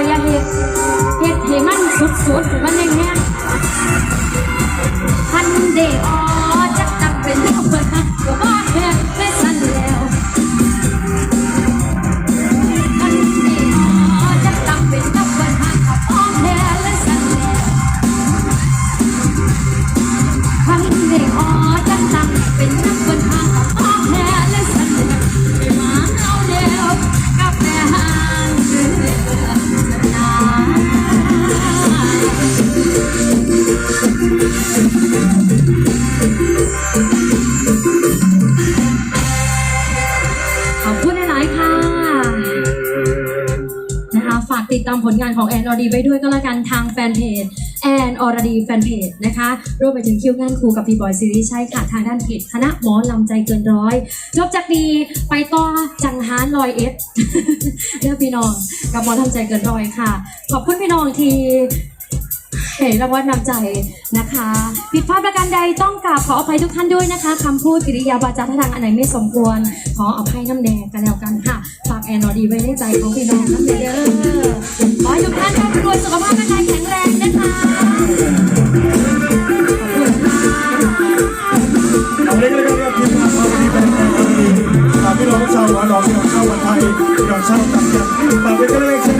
อยเฮ็ดเฮ็ดให้มันสุดๆมันแห้งๆพันเดออจะตักเป็นเรื่องเก็บ้านแพ้เป็นสันแล้วพันเดออจะตักเป็นกับเปิดกับอ้อมแพ้และสันแล้วพันเดออจะตักเป็นนักเปิ ดตามผลงานของแอนออรดีไว้ด้วยก็แล้วกันทางแฟนเพจแอนออรดีแฟนเพจนะคะรวมไปถึงคิวงานครูกับพี่บอยซีรีส์ใช่ค่ะ ทางด้านเพจคณะหมอลำใจเกินร้อยนอกจากนี้ไปต่อจังฮานลอยเอสเลือกพี่น้องกับหมอลำใจเกินร้อยค่ะ ขอบคุณพี่น้องทีเห็นรางวัลนำใจนะคะผิดพลาดประการใดต้องกราบขออภัยทุกท่านด้วยนะคะคำพูดกิริยาบาจาท่าทางอันไหนไม่สมควร ขออภัยน้ำแดงกันแล้วกันค่ะ อนนอดีไว้ในใจของพี่น้องทั้งเด้อขอให้ทุกท่านร่รวยสุขภาพกายแข็งแรงนะคะเอาเลยด้วยครับทีมงานเราดีเป็นดีพี่น้องชาวหวานหลอมพี่น้องชาววันไทยพี่น้องชาวต่างจังหวัดไปกันเลยใช่ไหม